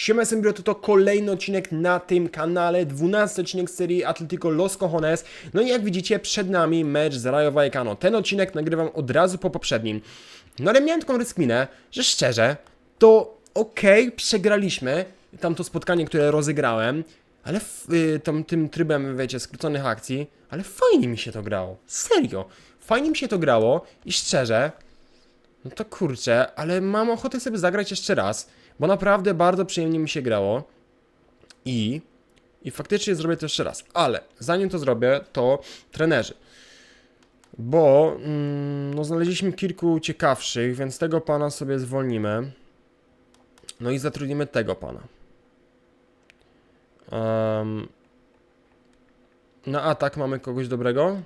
Siema Sembrio, to kolejny odcinek na tym kanale, 12 odcinek serii Atletico Los Cojones. No i jak widzicie, przed nami mecz z Rayo Vallecano. Ten odcinek nagrywam od razu po poprzednim. No ale miałem taką rozkminę, że szczerze, to okej, przegraliśmy tamto spotkanie, które rozegrałem, ale y, tam, tym trybem, wiecie, skróconych akcji, ale fajnie mi się to grało. Serio, fajnie mi się to grało i szczerze, no to kurczę, ale mam ochotę sobie zagrać jeszcze raz, bo naprawdę bardzo przyjemnie mi się grało. I, i faktycznie zrobię to jeszcze raz. Ale zanim to zrobię, to trenerzy. Bo mm, no, znaleźliśmy kilku ciekawszych, więc tego pana sobie zwolnimy. No i zatrudnimy tego pana. Um, na atak mamy kogoś dobrego?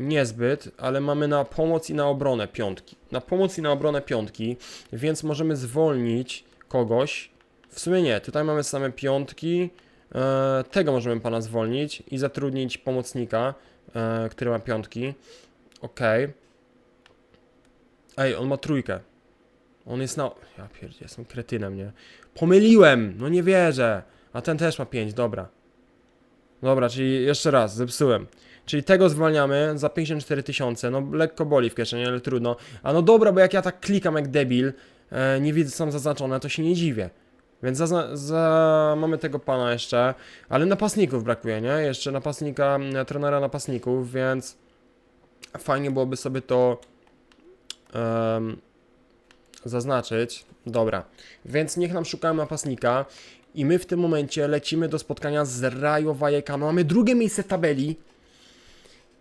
Niezbyt, ale mamy na pomoc i na obronę piątki. Na pomoc i na obronę piątki, więc możemy zwolnić kogoś. W sumie nie, tutaj mamy same piątki. E, tego możemy pana zwolnić i zatrudnić pomocnika, e, który ma piątki. Ok. Ej, on ma trójkę. On jest na. Ja pierdzie, jestem kretynem, nie? Pomyliłem! No nie wierzę. A ten też ma pięć, dobra. Dobra, czyli jeszcze raz, zepsułem. Czyli tego zwalniamy za 54 tysiące. No lekko boli w kieszeni, ale trudno. A no dobra, bo jak ja tak klikam jak debil, e, nie widzę co zaznaczone, to się nie dziwię. Więc za, za, mamy tego pana jeszcze, ale napastników brakuje, nie? Jeszcze napastnika, e, trenera napastników, więc fajnie byłoby sobie to em, zaznaczyć. Dobra, więc niech nam szukają napastnika i my w tym momencie lecimy do spotkania z Rayo Vallecano. Mamy drugie miejsce tabeli.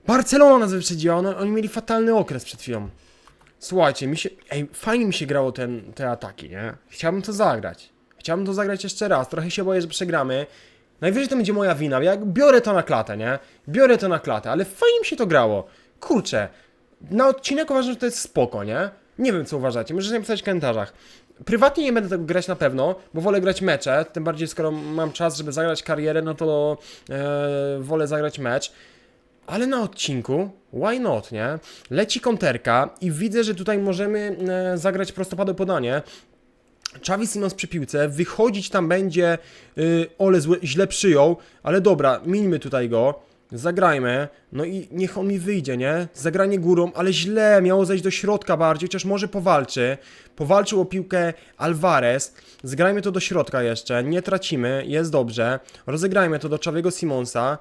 Barcelona nas wyprzedziła, oni mieli fatalny okres przed chwilą. Słuchajcie, mi się, ej, fajnie mi się grało ten, te ataki, nie? Chciałbym to zagrać. Chciałbym to zagrać jeszcze raz. Trochę się boję, że przegramy. Najwyżej to będzie moja wina. Ja biorę to na klatę, nie? Biorę to na klatę, ale fajnie mi się to grało. Kurczę, na odcinek uważam, że to jest spoko, nie? Nie wiem, co uważacie. Możecie napisać w komentarzach. Prywatnie nie będę tego grać na pewno, bo wolę grać mecze. Tym bardziej, skoro mam czas, żeby zagrać karierę, no to e, wolę zagrać mecz. Ale na odcinku, why not, nie? Leci konterka i widzę, że tutaj możemy e, zagrać prostopadłe podanie. Xavi Simons przy piłce, wychodzić tam będzie, y, Ole złe, źle przyjął, ale dobra, mińmy tutaj go, zagrajmy, no i niech on mi wyjdzie, nie? Zagranie górą, ale źle, miało zejść do środka bardziej, chociaż może powalczy, powalczył o piłkę Alvarez, zgrajmy to do środka jeszcze, nie tracimy, jest dobrze, rozegrajmy to do Xaviego Simonsa,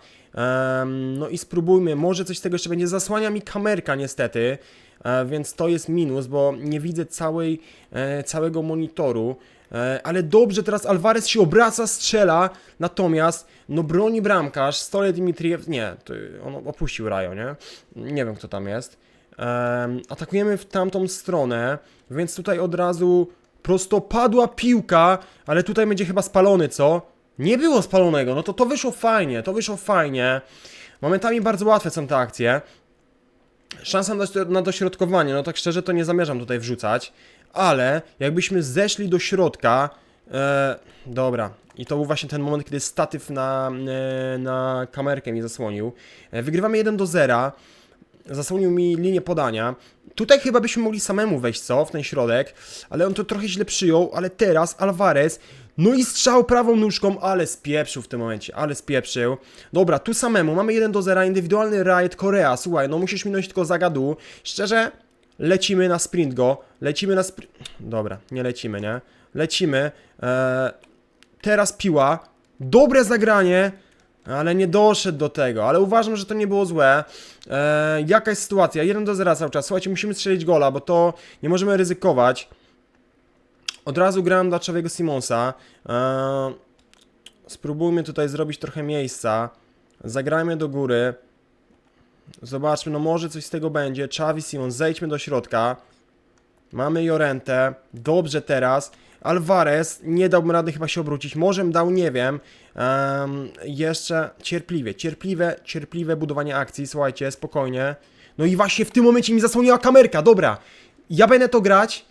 no i spróbujmy, może coś z tego jeszcze będzie, zasłania mi kamerka niestety, e, więc to jest minus, bo nie widzę całej, e, całego monitoru. E, ale dobrze, teraz Alvarez się obraca, strzela, natomiast no broni bramkarz, Stole Dimitriew, nie, on opuścił Rajo, nie? Nie wiem kto tam jest. Em, atakujemy w tamtą stronę, więc tutaj od razu prostopadła piłka, ale tutaj będzie chyba spalony, co? Nie było spalonego, no to to wyszło fajnie, to wyszło fajnie. Momentami bardzo łatwe są te akcje. Szansa na, dośrodkowanie, no tak szczerze to nie zamierzam tutaj wrzucać, ale jakbyśmy zeszli do środka, e, dobra, i to był właśnie ten moment, kiedy statyw na, e, na kamerkę mi zasłonił. E, wygrywamy 1 do 0, zasłonił mi linię podania. Tutaj chyba byśmy mogli samemu wejść, co, w ten środek, ale on to trochę źle przyjął, ale teraz Alvarez, no i strzał prawą nóżką, ale spieprzył w tym momencie, ale spieprzył. Dobra, tu samemu, mamy 1 do 0, indywidualny rajd Korea, słuchaj, no musisz minąć tylko zagadu. Szczerze, lecimy na sprint go, lecimy na sprint... Dobra, nie lecimy, nie? Lecimy, eee, teraz piła, dobre zagranie, ale nie doszedł do tego, ale uważam, że to nie było złe. Eee, jaka jest sytuacja? 1 do 0 cały czas. Słuchajcie, musimy strzelić gola, bo to nie możemy ryzykować. Od razu grałem dla Czawiego Simonsa. Eee, spróbujmy tutaj zrobić trochę miejsca. Zagrajmy do góry. Zobaczmy, no może coś z tego będzie. Czawi Simons, zejdźmy do środka. Mamy Jorentę. Dobrze teraz. Alvarez nie dałbym rady chyba się obrócić. Może dał, nie wiem. Em, jeszcze cierpliwie, cierpliwe, cierpliwe budowanie akcji. Słuchajcie, spokojnie. No i właśnie w tym momencie mi zasłoniła kamerka. Dobra, ja będę to grać.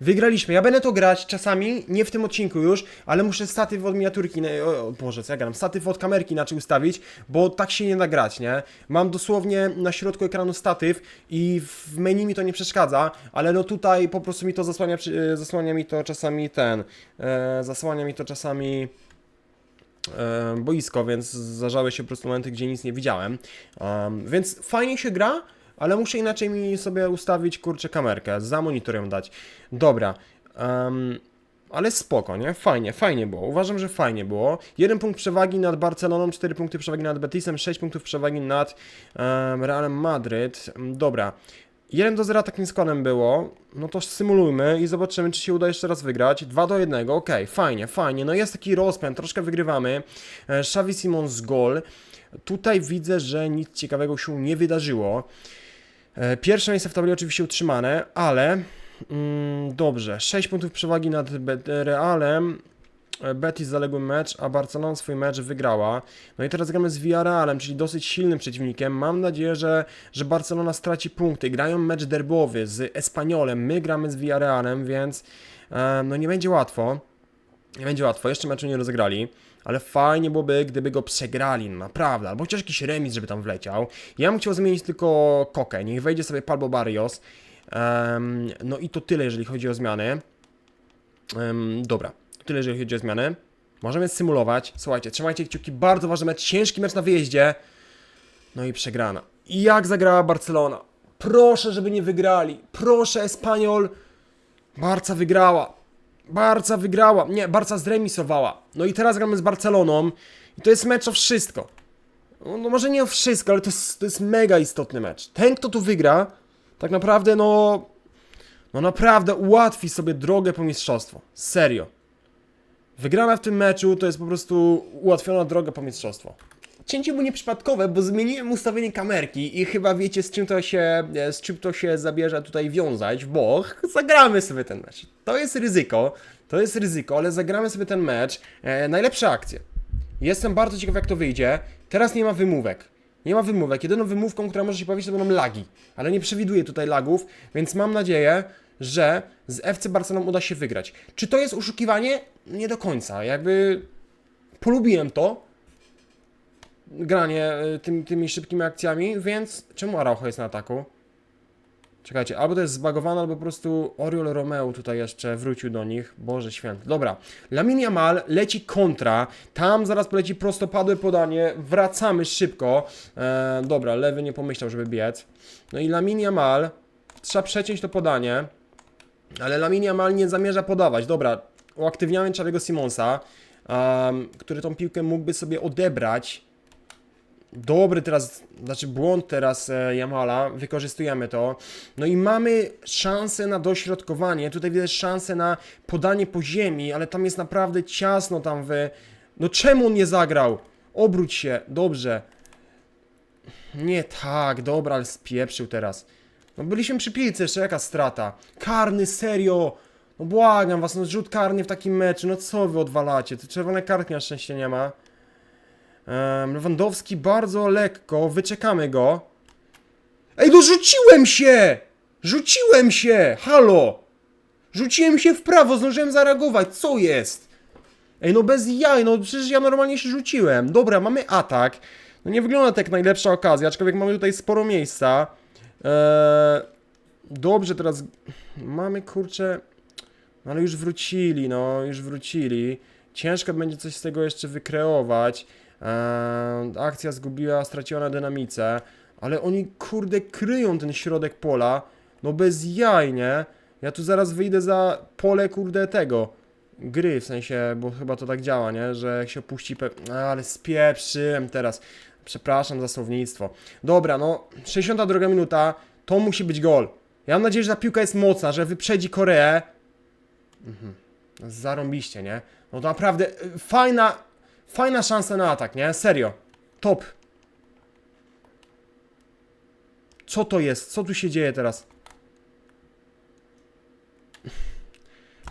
Wygraliśmy. Ja będę to grać czasami, nie w tym odcinku już, ale muszę statyw od miniaturki, na- o, o Boże, co ja gram, statyw od kamerki inaczej ustawić, bo tak się nie da grać, nie? Mam dosłownie na środku ekranu statyw i w menu mi to nie przeszkadza, ale no tutaj po prostu mi to zasłania, e, zasłania mi to czasami ten, e, zasłania mi to czasami e, boisko, więc zdarzały się po prostu momenty, gdzie nic nie widziałem. Więc fajnie się gra, ale muszę inaczej mi sobie ustawić, kurczę, kamerkę, za monitor ją dać. Dobra, em, ale spoko, nie? Fajnie, fajnie było. Uważam, że fajnie było. Jeden punkt przewagi nad Barceloną, 4 punkty przewagi nad Betisem, 6 punktów przewagi nad em, Realem Madryt. Dobra. 1 do 0 takim składem było, no to symulujmy i zobaczymy, czy się uda jeszcze raz wygrać. 2 do 1, okej, fajnie, fajnie. No jest taki rozpęd, troszkę wygrywamy. E, Xavi Simons gol. Tutaj widzę, że nic ciekawego się nie wydarzyło. E, Pierwsze miejsce w tabeli oczywiście utrzymane, ale mm, dobrze. 6 punktów przewagi nad Realem. E, Betis zaległy mecz, a Barcelona swój mecz wygrała. No i teraz gramy z Villarrealem, czyli dosyć silnym przeciwnikiem. Mam nadzieję, że, że Barcelona straci punkty. Grają mecz derbowy z Espaniolem, my gramy z Villarrealem, więc e, no nie będzie łatwo. Nie będzie łatwo, jeszcze meczu nie rozegrali, ale fajnie byłoby, gdyby go przegrali, no naprawdę, albo chociaż jakiś remis, żeby tam wleciał. Ja bym chciał zmienić tylko Kokę, niech wejdzie sobie Pablo Barrios. Em, no i to tyle, jeżeli chodzi o zmiany. Em, dobra, tyle, jeżeli chodzi o zmiany. Możemy symulować. Słuchajcie, trzymajcie kciuki, bardzo ważny mecz, ciężki mecz na wyjeździe. No i przegrana. I jak zagrała Barcelona? Proszę, żeby nie wygrali. Proszę, Espanyol. Barca wygrała. Barca wygrała. Nie, Barca zremisowała. No i teraz gramy z Barceloną. I to jest mecz o wszystko. No, może nie o wszystko, ale to jest, to jest mega istotny mecz. Ten, kto tu wygra, tak naprawdę, no. No naprawdę ułatwi sobie drogę po mistrzostwo. Serio. Wygrana w tym meczu to jest po prostu ułatwiona droga po mistrzostwo. Cięcie było nieprzypadkowe, bo zmieniłem ustawienie kamerki i chyba wiecie z czym to się, e, z czym to się zabierze tutaj wiązać, bo zagramy sobie ten mecz. To jest ryzyko, to jest ryzyko, ale zagramy sobie ten mecz. E, najlepsze akcje. Jestem bardzo ciekaw jak to wyjdzie. Teraz nie ma wymówek. Nie ma wymówek. Jedyną wymówką, która może się pojawić, to będą lagi. Ale nie przewiduję tutaj lagów, więc mam nadzieję, że z FC Barceloną uda się wygrać. Czy to jest oszukiwanie? Nie do końca. Jakby polubiłem to, granie tym, tymi szybkimi akcjami, więc czemu Araujo jest na ataku? Czekajcie, albo to jest zbagowane, albo po prostu Oriol Romeo tutaj jeszcze wrócił do nich. Boże święty. Dobra, Lamin Yamal leci kontra, tam zaraz poleci prostopadłe podanie, wracamy szybko. E, dobra, lewy nie pomyślał, żeby biec. No i Lamin Yamal, trzeba przeciąć to podanie, ale Lamin Yamal nie zamierza podawać. Dobra, uaktywniamy Czawiego Simonsa, um, który tą piłkę mógłby sobie odebrać. Dobry teraz, znaczy błąd teraz e, Jamala, wykorzystujemy to. No i mamy szansę na dośrodkowanie, tutaj widać szansę na podanie po ziemi, ale tam jest naprawdę ciasno tam w... No czemu on nie zagrał? Obróć się, dobrze. Nie tak, dobra, ale spieprzył teraz. No byliśmy przy piłce, jeszcze jaka strata. Karny, serio! No błagam was, no rzut karny w takim meczu, no co wy odwalacie? Tu czerwonej kartki na szczęście nie ma. Lewandowski bardzo lekko, wyczekamy go. Ej, no rzuciłem się! Rzuciłem się! Halo! Rzuciłem się w prawo, zdążyłem zareagować, co jest? Ej, no bez jaj, no przecież ja normalnie się rzuciłem. Dobra, mamy atak. No nie wygląda to jak najlepsza okazja, aczkolwiek mamy tutaj sporo miejsca. Eee, dobrze, teraz mamy kurczę... No ale już wrócili, no, już wrócili. Ciężko będzie coś z tego jeszcze wykreować. Eee, akcja zgubiła, straciła na dynamice, ale oni kurde kryją ten środek pola. No bez jaj, nie? Ja tu zaraz wyjdę za pole kurde tego. Gry, w sensie, bo chyba to tak działa, nie? Że jak się opuści pe... A, ale spieprzyłem teraz. Przepraszam za słownictwo. Dobra, no, 62 minuta, to musi być gol. Ja mam nadzieję, że ta piłka jest mocna, że wyprzedzi Koreę. Mhm. Zarąbiście, nie? No to naprawdę y, fajna, fajna szansa na atak, nie? Serio. Top. Co to jest? Co tu się dzieje teraz?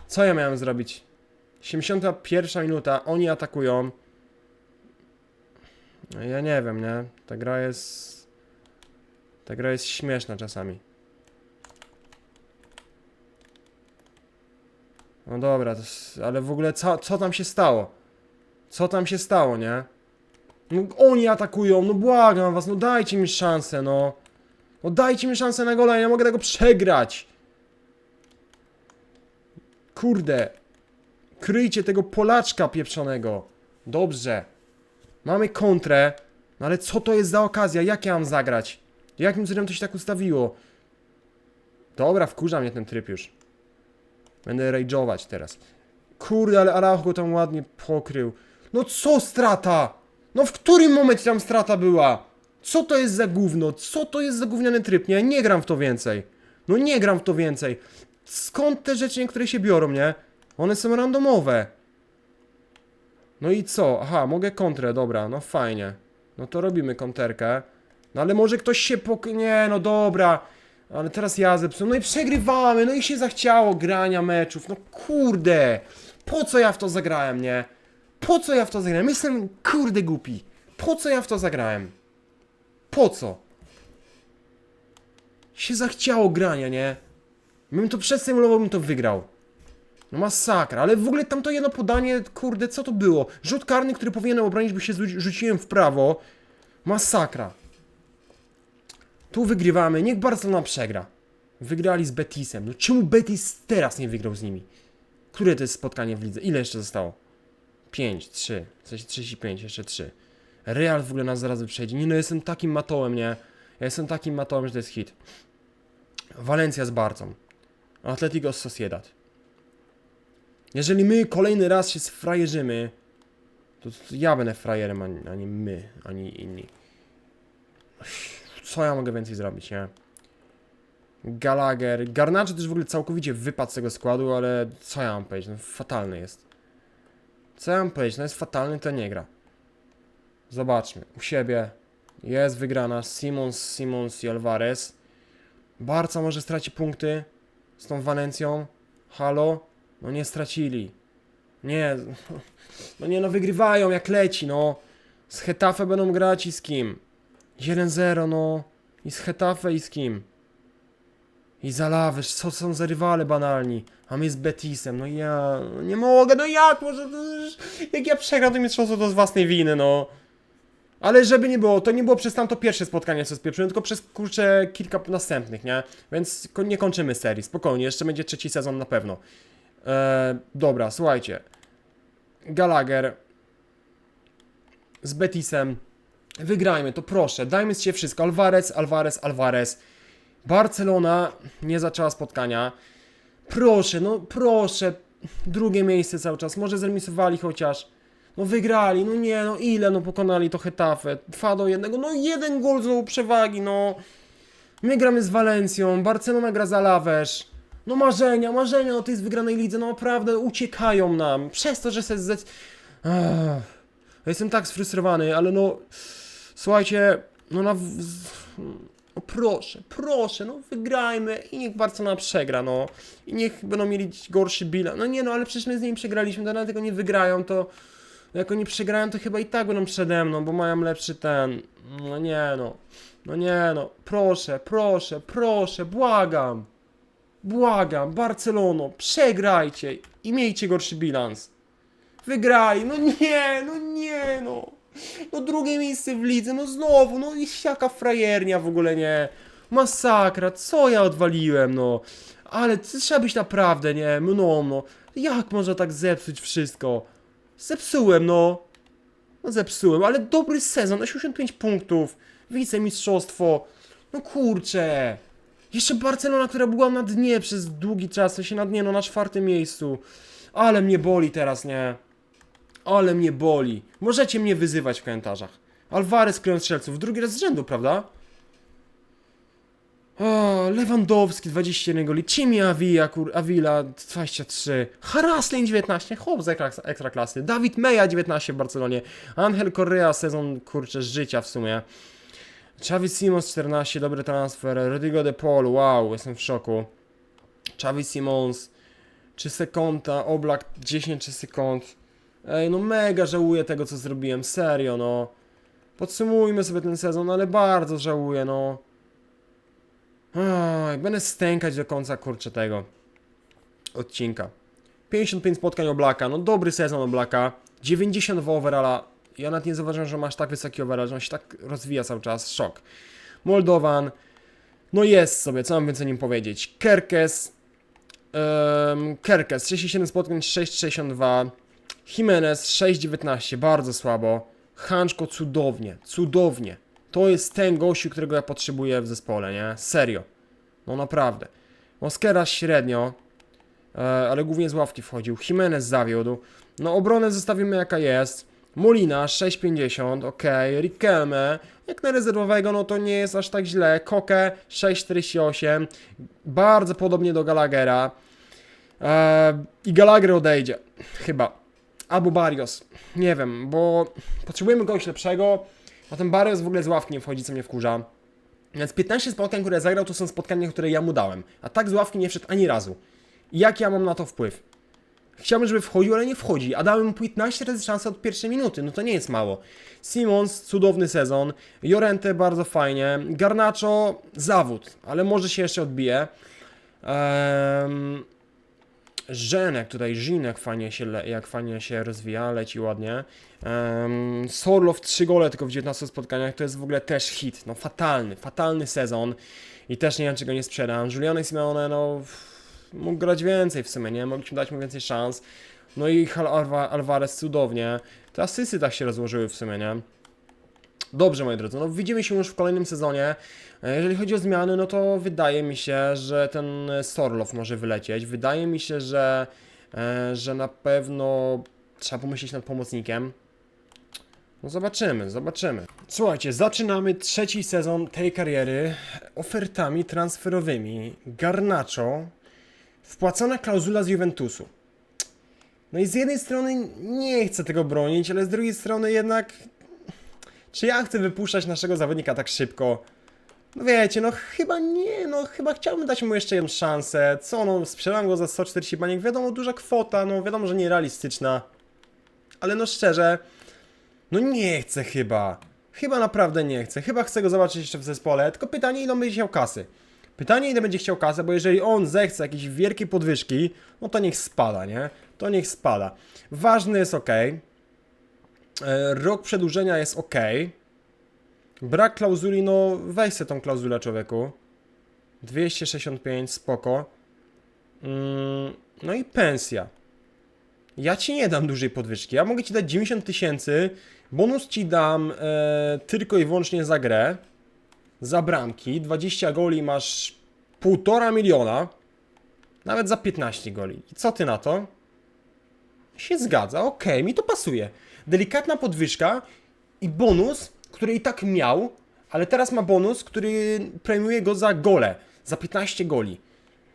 Co ja miałem zrobić? 71 minuta, oni atakują. No Ja nie wiem, nie? Ta gra jest... Ta gra jest śmieszna czasami. No dobra, ale w ogóle co, co tam się stało? Co tam się stało, nie? No oni atakują, no błagam was, no dajcie mi szansę, no. No dajcie mi szansę na gola, ja nie mogę tego przegrać. Kurde. Kryjcie tego Polaczka pieprzonego. Dobrze. Mamy kontrę. No ale co to jest za okazja? Jak ja mam zagrać? Jakim cudem to się tak ustawiło? Dobra, wkurza mnie ten tryb już. Będę rage'ować teraz. Kurde, ale Araujo go tam ładnie pokrył. No co strata? No w którym momencie tam strata była? Co to jest za gówno? Co to jest za gówniany tryb? Nie, nie gram w to więcej. No nie gram w to więcej. Skąd te rzeczy niektóre się biorą, nie? One są randomowe. No i co? Aha, mogę kontrę, dobra, no fajnie. No to robimy konterkę. No ale może ktoś się pok... Nie, no dobra. Ale teraz ja zepsułem. No i przegrywamy, no i się zachciało grania meczów. No kurde. Po co ja w to zagrałem, nie? Po co ja w to zagrałem? Jestem kurde głupi. Po co ja w to zagrałem? Po co? Się zachciało grania, nie? Bym to przesymulował, bym to wygrał. No masakra, ale w ogóle tam to jedno podanie, kurde, co to było? Rzut karny, który powinienem obronić, by się rzuciłem w prawo. Masakra. Tu wygrywamy, niech Barcelona przegra. Wygrali z Betisem. No czemu Betis teraz nie wygrał z nimi? Które to jest spotkanie w lidze? Ile jeszcze zostało? 5, 3, w sensie 35, jeszcze 3. Real w ogóle nas zaraz wyprzedzi. Nie no, jestem takim matołem, nie? Ja jestem takim matołem, że to jest hit. Walencja z Barcą. Atletico z Sociedad. Jeżeli my kolejny raz się sfrajerzymy, to, to ja będę frajerem, ani, ani my, ani inni. Co ja mogę więcej zrobić, nie? Gallagher, Garnacho też w ogóle całkowicie wypadł z tego składu, ale co ja mam powiedzieć, no fatalny jest. Co ja mam powiedzieć, no jest fatalny, to nie gra. Zobaczmy, u siebie jest wygrana Simons, Simons i Alvarez. Barca może straci punkty z tą Walencją. Halo? No nie stracili. Nie, no nie no wygrywają jak leci, no. Z Hetafe będą grać i z kim? 1-0, no. I z Hetafe i z kim? I za Lawysz, co są za rywale banalni? A my z Betisem, no ja nie mogę, no jak może, jak ja przegram to mistrzostwo to z własnej winy, no. Ale żeby nie było, to nie było przez tamto pierwsze spotkanie, co spieprzyłem, tylko przez kurczę kilka następnych, nie? Więc nie kończymy serii, spokojnie, jeszcze będzie trzeci sezon na pewno. Eee, dobra, słuchajcie. Gallagher z Betisem. Wygrajmy to, proszę. Dajmy z siebie wszystko. Alvarez, Alvarez, Alvarez. Barcelona nie zaczęła spotkania. Proszę, no proszę. Drugie miejsce cały czas. Może zremisowali chociaż. No wygrali, no nie, no ile, no pokonali to Hetafe. 2 do 1, no jeden gol znowu przewagi, no. My gramy z Walencją, Barcelona gra za Lawesz. No marzenia, marzenia o tej wygranej lidze, no naprawdę uciekają nam. Przez to, że se. Ja Jestem tak sfrustrowany, ale no... Słuchajcie, no na... No proszę, proszę, no wygrajmy i niech Barcelona przegra, no. I niech będą mieli gorszy bilans. No nie no, ale przecież my z nimi przegraliśmy, to nawet tego nie wygrają, to... Jak oni przegrają, to chyba i tak będą przede mną, bo mają lepszy ten... No nie no. No nie no, proszę, proszę, proszę, błagam. Błagam, Barcelono, przegrajcie i miejcie gorszy bilans. Wygraj, no nie, no nie, no. No drugie miejsce w lidze, no znowu, no i jaka frajernia w ogóle, nie. Masakra, co ja odwaliłem, no. Ale trzeba być naprawdę, nie, mną, no. Jak można tak zepsuć wszystko? Zepsułem, no. No zepsułem, ale dobry sezon, 85 punktów, wicemistrzostwo. No kurczę. Jeszcze Barcelona, która była na dnie przez długi czas, sensie na dnie, no na czwartym miejscu. Ale mnie boli teraz, nie? Ale mnie boli. Możecie mnie wyzywać w komentarzach. Alvarez klejąc strzelców, drugi raz z rzędu, prawda? O, Lewandowski 21 goli, Cimi Avila, kur, Avila 23, Haraslin 19, chłop z ekra, ekstraklasy, Dawid Meja 19 w Barcelonie, Angel Correa sezon kurczę życia w sumie. Xavi Simons 14, dobry transfer. Rodrigo de Paul, wow, jestem w szoku. Xavi Simons, 3 sekonda, Oblak 10 3 sekund. Ej, no mega żałuję tego, co zrobiłem, serio, no. Podsumujmy sobie ten sezon, ale bardzo żałuję, no. Ach, będę stękać do końca, kurczę, tego odcinka. 55 spotkań Oblaka, no dobry sezon Oblaka. 90 w overalla. Ja nawet nie zauważyłem, że masz tak wysoki overall, że on się tak rozwija cały czas. Szok. Moldowan. No jest sobie, co mam więcej o nim powiedzieć. Kerkes. Um, Kerkes, 37 spotkań, 6,62. Jimenez, 6,19, bardzo słabo. Hanczko, cudownie, cudownie. To jest ten gościu, którego ja potrzebuję w zespole, nie? Serio. No naprawdę. Moskera średnio, e, ale głównie z ławki wchodził. Jimenez zawiódł. No obronę zostawimy jaka jest. Molina 6,50, ok. Riquelme, jak na rezerwowego, no to nie jest aż tak źle. Koke 6,48, bardzo podobnie do Gallaghera. E, I Gallagher odejdzie, chyba. Albo Barrios, nie wiem, bo potrzebujemy kogoś lepszego, a ten Barrios w ogóle z ławki nie wchodzi, co mnie wkurza. Więc 15 spotkań, które zagrał, to są spotkania, które ja mu dałem. A tak z ławki nie wszedł ani razu. Jak ja mam na to wpływ? Chciałbym, żeby wchodził, ale nie wchodzi. A dałem mu 15 razy szansę od pierwszej minuty. No to nie jest mało. Simons, cudowny sezon. Jorente, bardzo fajnie. Garnacho, zawód, ale może się jeszcze odbije. Um, Żenek tutaj, Żinek fajnie się, jak fajnie się rozwija, leci ładnie. Um, Sorlow 3 gole tylko w 19 spotkaniach, to jest w ogóle też hit. No fatalny, fatalny sezon. I też nie wiem, czego nie sprzedam. Julian Simeone, no mógł grać więcej w sumie, nie? Mogliśmy dać mu więcej szans. No i Hal Alva- Alvarez cudownie. Te asysy tak się rozłożyły w sumie, nie? Dobrze, moi drodzy, no widzimy się już w kolejnym sezonie. E, Jeżeli chodzi o zmiany, no to wydaje mi się, że ten Sorlow może wylecieć. Wydaje mi się, że, e, że na pewno trzeba pomyśleć nad pomocnikiem. No zobaczymy, zobaczymy. Słuchajcie, zaczynamy trzeci sezon tej kariery ofertami transferowymi. Garnacho, wpłacona klauzula z Juventusu. No i z jednej strony nie chcę tego bronić, ale z drugiej strony jednak czy ja chcę wypuszczać naszego zawodnika tak szybko? No wiecie, no chyba nie, no chyba chciałbym dać mu jeszcze jedną szansę. Co no, sprzedam go za 140 baniek, wiadomo, duża kwota, no wiadomo, że nierealistyczna. Ale no szczerze, no nie chcę chyba. Chyba naprawdę nie chcę. Chyba chcę go zobaczyć jeszcze w zespole, tylko pytanie, ile on będzie chciał kasy. Pytanie, ile będzie chciał kasy, bo jeżeli on zechce jakiejś wielkiej podwyżki, no to niech spada, nie? To niech spada. Ważny jest ok. E, Rok przedłużenia jest ok. Brak klauzuli, no weź sobie tą klauzulę człowieku. 265, spoko. Mm, no i pensja. Ja ci nie dam dużej podwyżki. Ja mogę ci dać 90 tysięcy. Bonus ci dam e, tylko i wyłącznie za grę. Za bramki. 20 goli masz 1,5 miliona. Nawet za 15 goli. I co ty na to? Się zgadza, okej, mi to pasuje. Delikatna podwyżka i bonus, który i tak miał, ale teraz ma bonus, który premiuje go za gole, za 15 goli.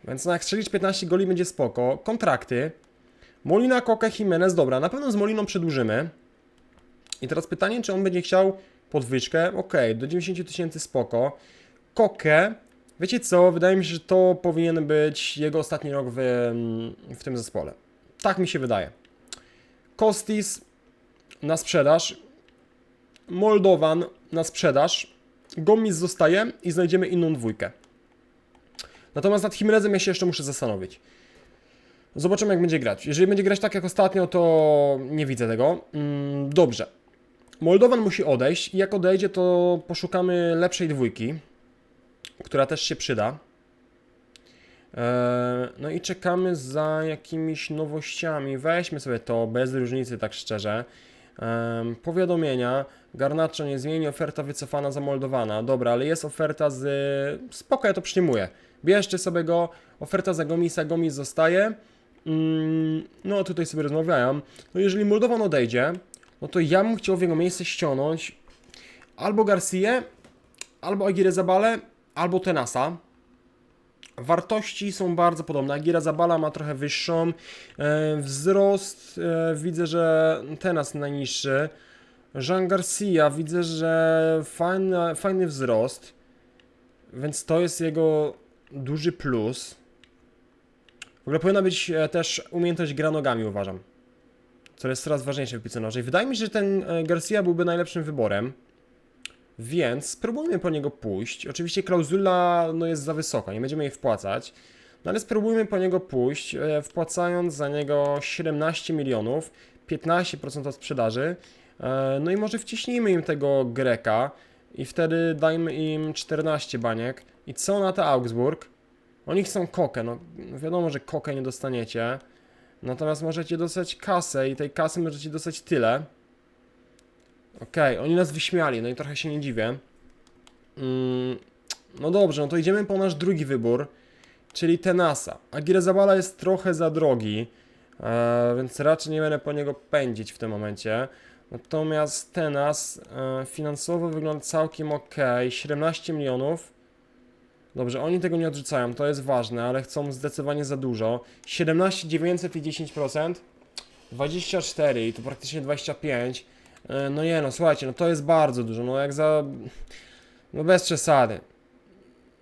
Więc no jak strzelić 15 goli będzie spoko. Kontrakty. Molina, Koke, Jimenez, dobra, na pewno z Moliną przedłużymy. I teraz pytanie, czy on będzie chciał podwyżkę? Okej, do 90 tysięcy spoko. Koke, wiecie co, wydaje mi się, że to powinien być jego ostatni rok w, w tym zespole. Tak mi się wydaje. Kostis na sprzedaż. Moldowan na sprzedaż. Gomis zostaje i znajdziemy inną dwójkę. Natomiast nad Jimenezem ja się jeszcze muszę zastanowić. Zobaczymy jak będzie grać. Jeżeli będzie grać tak jak ostatnio, to nie widzę tego. Mm, dobrze. Moldowan musi odejść i jak odejdzie, to poszukamy lepszej dwójki, która też się przyda. Eee, No i czekamy za jakimiś nowościami. Weźmy sobie to bez różnicy, tak szczerze. Em, powiadomienia. Garnacho nie zmieni, oferta wycofana, zamoldowana. Dobra, ale jest oferta z... Spoko, ja to przyjmuję. Bierzcie sobie go, oferta za Gomisa, Gomis zostaje. Mm, no, tutaj sobie rozmawiałem. No jeżeli Moldowan odejdzie, no to ja bym chciał w jego miejsce ściągnąć albo Garcia, albo Aguirre Zabale, albo Tenasa. Wartości są bardzo podobne. Agira Zabala ma trochę wyższą. E, wzrost e, widzę, że Tenas najniższy. Jean Garcia widzę, że fajny, fajny wzrost. Więc to jest jego duży plus. W ogóle powinna być e, też umiejętność gra nogami, uważam. Co jest coraz ważniejsze w piłce nożnej. Wydaje mi się, że ten Garcia byłby najlepszym wyborem. Więc spróbujmy po niego pójść. Oczywiście klauzula no, jest za wysoka, nie będziemy jej wpłacać. No ale spróbujmy po niego pójść, e, wpłacając za niego 17 milionów, 15% od sprzedaży. E, No i może wciśnijmy im tego Greka i wtedy dajmy im 14 baniek. I co na to Augsburg? Oni chcą kokę, no wiadomo, że kokę nie dostaniecie. Natomiast możecie dostać kasę i tej kasy możecie dostać tyle. Okej, oni nas wyśmiali, no i trochę się nie dziwię. Mm, no dobrze, no to idziemy po nasz drugi wybór, czyli Tenasa. Agirezabala jest trochę za drogi, e, więc raczej nie będę po niego pędzić w tym momencie. Natomiast Tenas e, finansowo wygląda całkiem ok, 17 milionów. Dobrze, oni tego nie odrzucają, to jest ważne, ale chcą zdecydowanie za dużo. 17 900 i 10%, 24 i to praktycznie 25. E, No nie no, słuchajcie, no to jest bardzo dużo, no jak za... No bez przesady.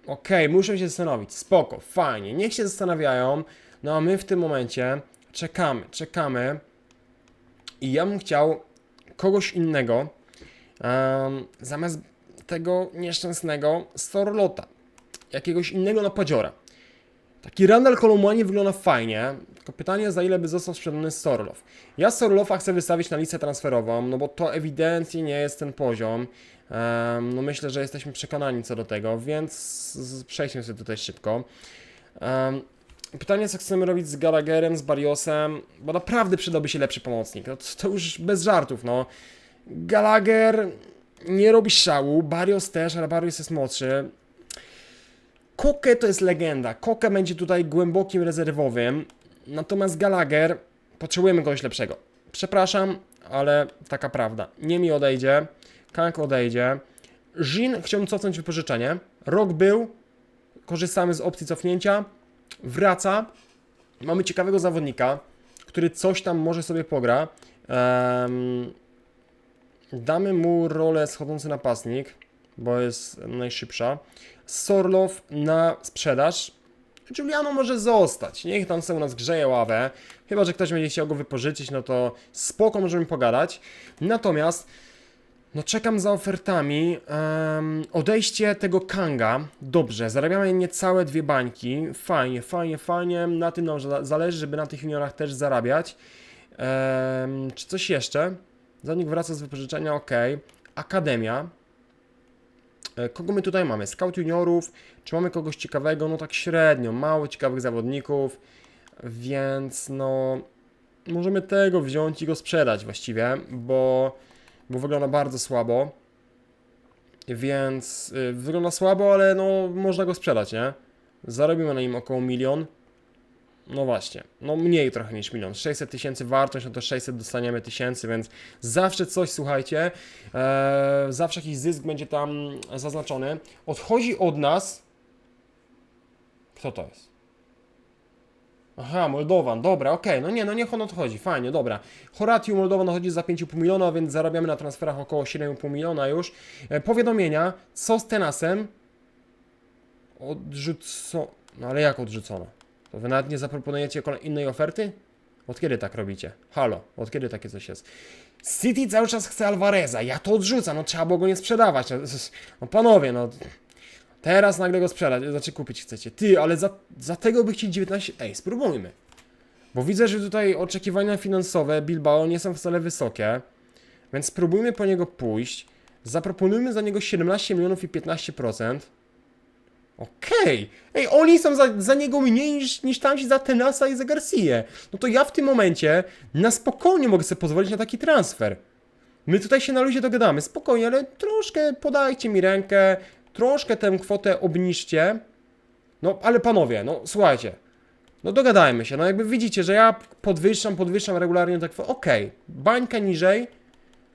Okej, muszę się zastanowić, spoko, fajnie, niech się zastanawiają, no a my w tym momencie czekamy, czekamy i ja bym chciał kogoś innego em, zamiast tego nieszczęsnego Storlota, jakiegoś innego napadziora. Taki Randall Kolomani wygląda fajnie, tylko pytanie za ile by został sprzedany Sorlow. Ja Sorlowa chcę wystawić na listę transferową, no bo to ewidentnie nie jest ten poziom. Em, no myślę, że jesteśmy przekonani co do tego, więc przejdźmy sobie tutaj szybko. Em, pytanie co chcemy robić z Gallagherem, z Barriosem, bo naprawdę przydałby się lepszy pomocnik. No, to, to już bez żartów, no. Gallagher nie robi szału, Barrios też, ale Barrios jest młodszy. Koke to jest legenda. Koke będzie tutaj głębokim rezerwowym. Natomiast Gallagher potrzebujemy kogoś lepszego. Przepraszam, ale taka prawda. Nie mi odejdzie. Kank odejdzie. Jin chciałbym cofnąć wypożyczenie. Rok był. Korzystamy z opcji cofnięcia. Wraca. Mamy ciekawego zawodnika, który coś tam może sobie pogra. Em, damy mu rolę schodzący napastnik, bo jest najszybsza. Sorlow na sprzedaż. Giuliano może zostać. Niech tam sobie u nas grzeje ławę. Chyba, że ktoś będzie chciał go wypożyczyć, no to spoko, możemy pogadać. Natomiast, no czekam za ofertami. Em, odejście tego Kanga. Dobrze, zarabiamy niecałe dwie bańki. Fajnie, fajnie, fajnie. Na tym nam za- zależy, żeby na tych juniorach też zarabiać. Em, czy coś jeszcze? Zanik wraca z wypożyczenia, ok. Akademia. E, Kogo my tutaj mamy? Scout juniorów. Czy mamy kogoś ciekawego? No tak średnio. Mało ciekawych zawodników. Więc no... Możemy tego wziąć i go sprzedać właściwie, bo, bo wygląda bardzo słabo. Więc y, wygląda słabo, ale no można go sprzedać, nie? Zarobimy na nim około milion. No właśnie, no mniej trochę niż milion. 600 tysięcy wartość, no to 600 dostaniemy tysięcy, więc zawsze coś, słuchajcie, e, zawsze jakiś zysk będzie tam zaznaczony. Odchodzi od nas. Kto to jest? Aha, Moldowan, dobra, okej, no nie, no niech on odchodzi, fajnie, dobra. Horatiu Moldowan odchodzi za 5,5 miliona, więc zarabiamy na transferach około 7,5 miliona już. E, powiadomienia, co z Tenasem? Odrzucono, no ale jak odrzucono? Wy nawet nie zaproponujecie innej oferty? Od kiedy tak robicie? Halo, od kiedy takie coś jest? City cały czas chce Alvareza, ja to odrzucam, no trzeba było go nie sprzedawać. No panowie, no teraz nagle go sprzedać, znaczy kupić chcecie. Ty, ale za, za tego by chcieli 19... Ej, spróbujmy. Bo widzę, że tutaj oczekiwania finansowe Bilbao nie są wcale wysokie, więc spróbujmy po niego pójść. Zaproponujmy za niego 17 milionów i 15%. Okej. Ej, oni są za, za niego mniej niż, niż tamci za Tenasa i za Garcia. No to ja w tym momencie na spokojnie mogę sobie pozwolić na taki transfer. My tutaj się na luzie dogadamy, spokojnie, ale troszkę podajcie mi rękę, troszkę tę kwotę obniżcie. No, ale panowie, no słuchajcie, no dogadajmy się, no jakby widzicie, że ja podwyższam, podwyższam regularnie tak, okej, bańka niżej,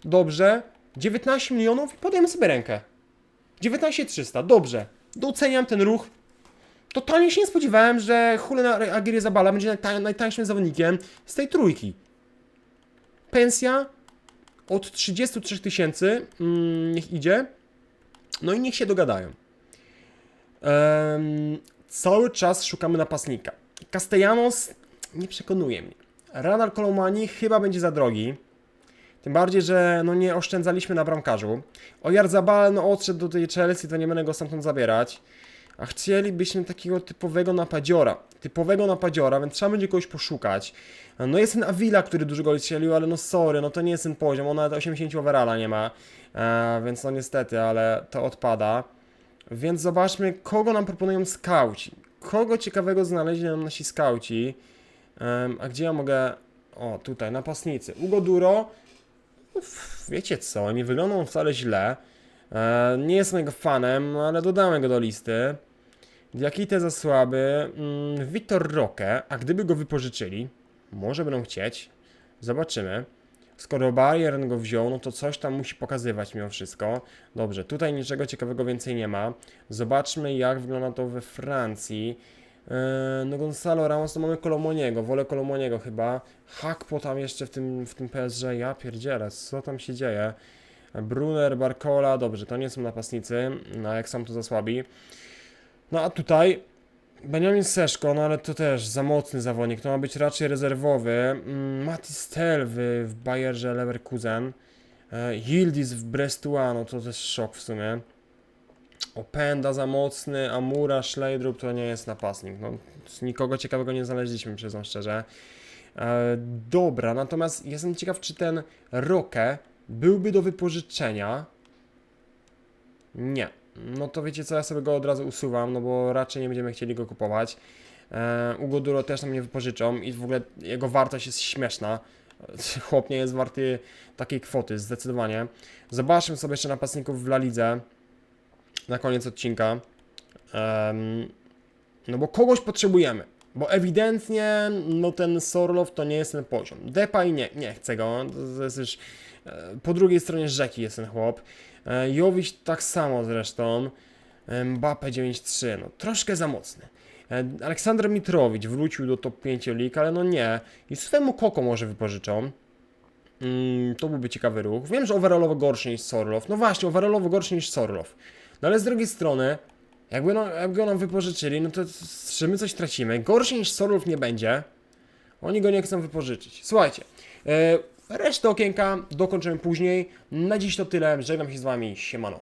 dobrze, 19 milionów i podajemy sobie rękę. 19 300, dobrze. Doceniam ten ruch. Totalnie się nie spodziewałem, że Julian Aguirre Zabala będzie najtań, najtańszym zawodnikiem z tej trójki. Pensja od 33 tysięcy, mm, niech idzie. No i niech się dogadają. Em, cały czas szukamy napastnika. Castellanos nie przekonuje mnie. Radar Kolomani chyba będzie za drogi. Tym bardziej, że no nie oszczędzaliśmy na bramkarzu. Ojarzabal no odszedł do tej Chelsea, to nie będę go stamtąd zabierać. a chcielibyśmy takiego typowego napadziora. Typowego napadziora, więc trzeba będzie kogoś poszukać. No jest ten Avila, który dużo goli strzelił, ale no sorry, no to nie jest ten poziom, on nawet 80 overalla nie ma, e, więc no niestety, ale to odpada. Więc zobaczmy, kogo nam proponują skauci. Kogo ciekawego znaleźli nam nasi skauci. Em, a gdzie ja mogę... O, tutaj, napastnicy. Ugo Duro. Wiecie co, nie wygląda on wcale źle. E, nie jestem jego fanem, no ale dodamy go do listy. Diakite za słaby. Mm, Wiktor Roque, a gdyby go wypożyczyli, może będą chcieć. Zobaczymy. Skoro Bayern go wziął, no to coś tam musi pokazywać mimo wszystko. Dobrze, tutaj niczego ciekawego więcej nie ma. Zobaczmy jak wygląda to we Francji. Eee, no Gonzalo Ramos, to mamy Kolomoniego, wolę Kolomoniego chyba. Hakpo tam jeszcze w tym, w tym PSG, ja pierdzielę, co tam się dzieje? Brunner, Barcola, dobrze, to nie są napastnicy, no jak są to za słabi. No a tutaj Benjamin Seszko, no ale to też za mocny zawodnik, to ma być raczej rezerwowy. Mm, Matis Tel w, w Bayerze Leverkusen. E, Yildiz w Brestua, no to też szok w sumie. Openda za mocny, Amura, Schleidrup to nie jest napastnik. No, nikogo ciekawego nie znaleźliśmy, przyznam szczerze. E, dobra, natomiast jestem ciekaw, czy ten Roque byłby do wypożyczenia. Nie. No to wiecie co, ja sobie go od razu usuwam, no bo raczej nie będziemy chcieli go kupować. E, Ugo Duro też nam nie wypożyczą i w ogóle jego wartość jest śmieszna. Chłop nie jest warty takiej kwoty, zdecydowanie. Zobaczmy sobie jeszcze napastników w La Lidze na koniec odcinka. Em, no bo kogoś potrzebujemy. Bo ewidentnie no ten Sorlow to nie jest ten poziom. Depay nie, nie chcę go. To jest już e, po drugiej stronie rzeki jest ten chłop. E, Jowiś tak samo zresztą. E, Mbappe 9-3, no troszkę za mocny. Aleksander Mitrowicz wrócił do top 5 lig, ale no nie. I swemu Koko może wypożyczą. Mm, to byłby ciekawy ruch. Wiem, że overallowo gorszy niż Sorlow. No właśnie, overallowo gorszy niż Sorlow. No ale z drugiej strony, jakby, no, jakby go nam wypożyczyli, no to czy my coś tracimy? Gorszy niż Sorlow nie będzie. Oni go nie chcą wypożyczyć. Słuchajcie, e, resztę okienka dokończymy później. Na dziś to tyle. Żegnam się z Wami. Siemano.